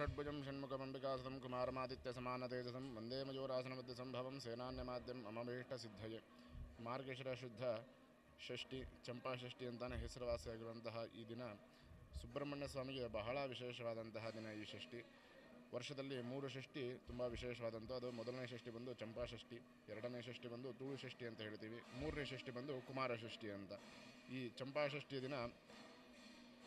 षड्भुजं षण्मुखमम्बिकासतं कुमारमादित्यसमानतेजसं वन्दे मयूरासनमध्यसम्भवं ಸೇನಾನ್ಯಮಾದ್ಯಂ ಮಮಭೀಷ್ಟಸಿದ್ಧಯೇ ಮಾರ್ಗಶಿರ ಶುದ್ಧ ಷಷ್ಠಿ ಚಂಪಾಷಷ್ಠಿ ಅಂತಾನೆ ಹೆಸರುವಾಸಿಯಾಗಿರುವಂತಹ ಈ ದಿನ ಸುಬ್ರಹ್ಮಣ್ಯ ಸ್ವಾಮಿಗೆ ಬಹಳ ವಿಶೇಷವಾದಂತಹ ದಿನ ಈ ಷಷ್ಠಿ ವರ್ಷದಲ್ಲಿ ಮೂರು ಷಷ್ಠಿ ತುಂಬ ವಿಶೇಷವಾದಂಥ ಅದು ಮೊದಲನೇ ಷಷ್ಠಿ ಬಂದು ಚಂಪಾಷಷ್ಠಿ ಎರಡನೇ ಷಷ್ಠಿ ಬಂದು ತುಳು ಷಷ್ಠಿ ಅಂತ ಹೇಳ್ತೀವಿ ಮೂರನೇ ಷಷ್ಠಿ ಬಂದು ಕುಮಾರ ಷಷ್ಠಿ ಅಂತ ಈ ಚಂಪಾಷಷ್ಠಿಯ ದಿನ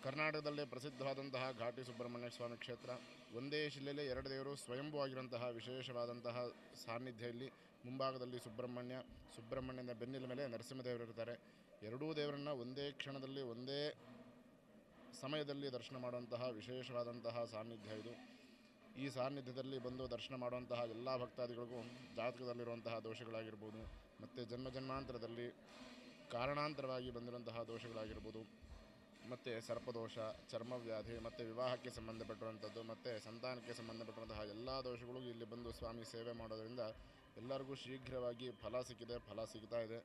ಕರ್ನಾಟಕದಲ್ಲೇ ಪ್ರಸಿದ್ಧವಾದಂತಹ ಘಾಟಿ ಸುಬ್ರಹ್ಮಣ್ಯ ಸ್ವಾಮಿ ಕ್ಷೇತ್ರ. ಒಂದೇ ಶಿಲೆಯಲ್ಲಿ ಎರಡು ದೇವರು ಸ್ವಯಂಭೂ ಆಗಿರುವಂತಹ ವಿಶೇಷವಾದಂತಹ ಸಾನ್ನಿಧ್ಯ ಇಲ್ಲಿ. ಮುಂಭಾಗದಲ್ಲಿ ಸುಬ್ರಹ್ಮಣ್ಯ ಸುಬ್ರಹ್ಮಣ್ಯನ ಬೆನ್ನಿನ ಮೇಲೆ ನರಸಿಂಹದೇವರು ಇರ್ತಾರೆ. ಎರಡೂ ದೇವರನ್ನು ಒಂದೇ ಕ್ಷಣದಲ್ಲಿ, ಒಂದೇ ಸಮಯದಲ್ಲಿ ದರ್ಶನ ಮಾಡುವಂತಹ ವಿಶೇಷವಾದಂತಹ ಸಾನ್ನಿಧ್ಯ ಇದು. ಈ ಸಾನ್ನಿಧ್ಯದಲ್ಲಿ ಬಂದು ದರ್ಶನ ಮಾಡುವಂತಹ ಎಲ್ಲ ಭಕ್ತಾದಿಗಳಿಗೂ ಜಾತಕದಲ್ಲಿರುವಂತಹ ದೋಷಗಳಾಗಿರ್ಬೋದು, ಮತ್ತು ಜನ್ಮ ಜನ್ಮಾಂತರದಲ್ಲಿ ಕಾರಣಾಂತರವಾಗಿ ಬಂದಿರುವಂತಹ ದೋಷಗಳಾಗಿರ್ಬೋದು ಮತ್ತು ಸರ್ಪದೋಷ ಚರ್ಮವ್ಯಾಧಿ ಮತ್ತು ವಿವಾಹಕ್ಕೆ ಸಂಬಂಧಪಟ್ಟಿರುವಂಥದ್ದು ಮತ್ತು ಸಂತಾನಕ್ಕೆ ಸಂಬಂಧಪಟ್ಟಂತಹ ಎಲ್ಲ ದೋಷಗಳು ಇಲ್ಲಿ ಬಂದು ಸ್ವಾಮಿ ಸೇವೆ ಮಾಡೋದರಿಂದ ಎಲ್ಲರಿಗೂ ಶೀಘ್ರವಾಗಿ ಫಲ ಸಿಕ್ಕಿದೆ, ಫಲ ಸಿಗ್ತಾ ಇದೆ.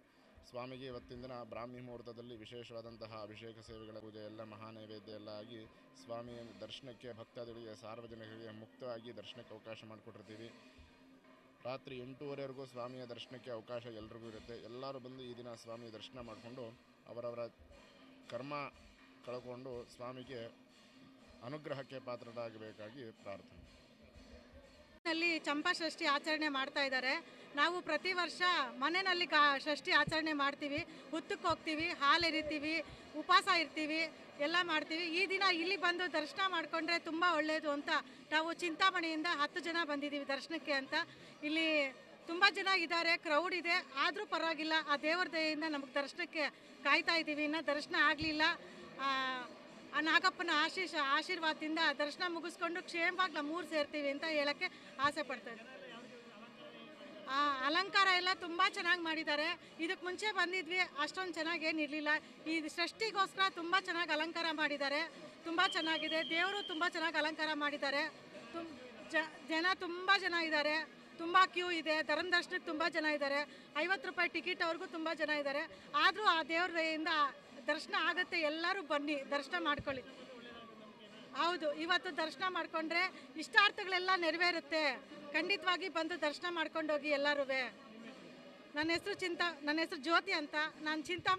ಸ್ವಾಮಿಗೆ ಇವತ್ತಿನ ದಿನ ಬ್ರಾಹ್ಮಿ ಮುಹೂರ್ತದಲ್ಲಿ ವಿಶೇಷವಾದಂತಹ ಅಭಿಷೇಕ ಸೇವೆಗಳ ಪೂಜೆ ಎಲ್ಲ ಮಹಾನೈವೇದ್ಯ ಎಲ್ಲ ಆಗಿ ಸ್ವಾಮಿಯ ದರ್ಶನಕ್ಕೆ ಭಕ್ತಾದಿಗಳಿಗೆ ಸಾರ್ವಜನಿಕರಿಗೆ ಮುಕ್ತವಾಗಿ ದರ್ಶನಕ್ಕೆ ಅವಕಾಶ ಮಾಡಿಕೊಟ್ಟಿರ್ತೀವಿ. ರಾತ್ರಿ ಎಂಟೂವರೆವರೆಗೂ ಸ್ವಾಮಿಯ ದರ್ಶನಕ್ಕೆ ಅವಕಾಶ ಎಲ್ರಿಗೂ ಇರುತ್ತೆ. ಎಲ್ಲರೂ ಬಂದು ಈ ದಿನ ಸ್ವಾಮಿ ದರ್ಶನ ಮಾಡಿಕೊಂಡು ಅವರವರ ಕರ್ಮ ಕಳ್ಕೊಂಡು ಸ್ವಾಮಿಗೆ ಅನುಗ್ರಹಕ್ಕೆ ಪಾತ್ರರಾಗಬೇಕಾಗಿ ಪ್ರಾರ್ಥನೆ. ನಲ್ಲಿ ಚಂಪಾ ಷಷ್ಠಿ ಆಚರಣೆ ಮಾಡ್ತಾ ಇದ್ದಾರೆ. ನಾವು ಪ್ರತಿ ವರ್ಷ ಮನೆಯಲ್ಲಿ ಕಾ ಷಷ್ಠಿ ಆಚರಣೆ ಮಾಡ್ತೀವಿ. ಹುತ್ತಕ್ಕೆ ಹೋಗ್ತೀವಿ, ಹಾಲು ಎರಿತೀವಿ, ಉಪವಾಸ ಇರ್ತೀವಿ, ಎಲ್ಲ ಮಾಡ್ತೀವಿ. ಈ ದಿನ ಇಲ್ಲಿ ಬಂದು ದರ್ಶನ ಮಾಡಿಕೊಂಡ್ರೆ ತುಂಬ ಒಳ್ಳೆಯದು ಅಂತ ನಾವು ಚಿಂತಾಮಣಿಯಿಂದ ಹತ್ತು ಜನ ಬಂದಿದ್ದೀವಿ ದರ್ಶನಕ್ಕೆ ಅಂತ. ಇಲ್ಲಿ ತುಂಬ ಜನ ಇದ್ದಾರೆ ಕ್ರೌಡ್ ಇದೆ. ಆದರೂ ಪರವಾಗಿಲ್ಲ, ಆ ದೇವರ ದಯೆಯಿಂದ ನಮಗೆ ದರ್ಶನಕ್ಕೆ ಕಾಯ್ತಾ ಇದ್ದೀವಿ. ಇನ್ನೂ ದರ್ಶನ ಆಗಲಿಲ್ಲ. ಆ ನಾಗಪ್ಪನ ಆಶೀಷ ಆಶೀರ್ವಾದದಿಂದ ದರ್ಶನ ಮುಗಿಸ್ಕೊಂಡು ಕ್ಷೇಮವಾಗಿ ನಮ್ಮೂರು ಸೇರ್ತೀವಿ ಅಂತ ಹೇಳಕ್ಕೆ ಆಸೆ ಪಡ್ತಾರೆ ಆ, ಅಲಂಕಾರ ಎಲ್ಲ ತುಂಬ ಚೆನ್ನಾಗಿ ಮಾಡಿದ್ದಾರೆ. ಇದಕ್ಕೆ ಮುಂಚೆ ಬಂದಿದ್ವಿ, ಅಷ್ಟೊಂದು ಚೆನ್ನಾಗಿ ಏನಿರಲಿಲ್ಲ ಈ ಸೃಷ್ಟಿಗೋಸ್ಕರ ತುಂಬ ಚೆನ್ನಾಗಿ ಅಲಂಕಾರ ಮಾಡಿದ್ದಾರೆ. ತುಂಬ ಚೆನ್ನಾಗಿದೆ. ದೇವರು ತುಂಬ ಚೆನ್ನಾಗಿ ಅಲಂಕಾರ ಮಾಡಿದ್ದಾರೆ. ತುಂ ಜನ ತುಂಬ ಜನ ಇದ್ದಾರೆ. ತುಂಬ ಕ್ಯೂ ಇದೆ. ಧರ್ಮ ದರ್ಶನಕ್ಕೆ ತುಂಬ ಜನ ಇದ್ದಾರೆ. ಐವತ್ತು ರೂಪಾಯಿ ಟಿಕೆಟ್ ಅವ್ರಿಗೂ ತುಂಬ ಜನ ಇದ್ದಾರೆ. ಆದರೂ ಆ ದೇವ್ರ ದಯೆಯಿಂದ ದರ್ಶನ ಆಗುತ್ತೆ, ಎಲ್ಲರೂ ಬನ್ನಿ, ದರ್ಶನ ಮಾಡ್ಕೊಳ್ಳಿ. ಹೌದು, ಇವತ್ತು ದರ್ಶನ ಮಾಡಿಕೊಂಡ್ರೆ ಇಷ್ಟಾರ್ಥಗಳೆಲ್ಲ ನೆರವೇರುತ್ತೆ. ಖಂಡಿತವಾಗಿ ಬಂದು ದರ್ಶನ ಮಾಡ್ಕೊಂಡೋಗಿ ಎಲ್ಲರೂ ನನ್ನ ಹೆಸರು ಚಿಂತಾ, ನನ್ನ ಹೆಸರು ಜ್ಯೋತಿ ಅಂತ, ನಾನು ಚಿಂತಾ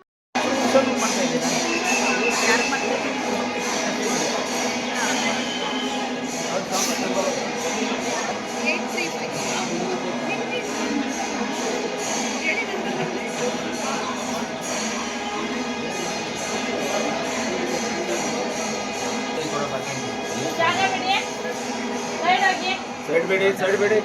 ಸೈಡ್ ಬೇಡಿ ಸೈಡ್ ಬೇಡಿ.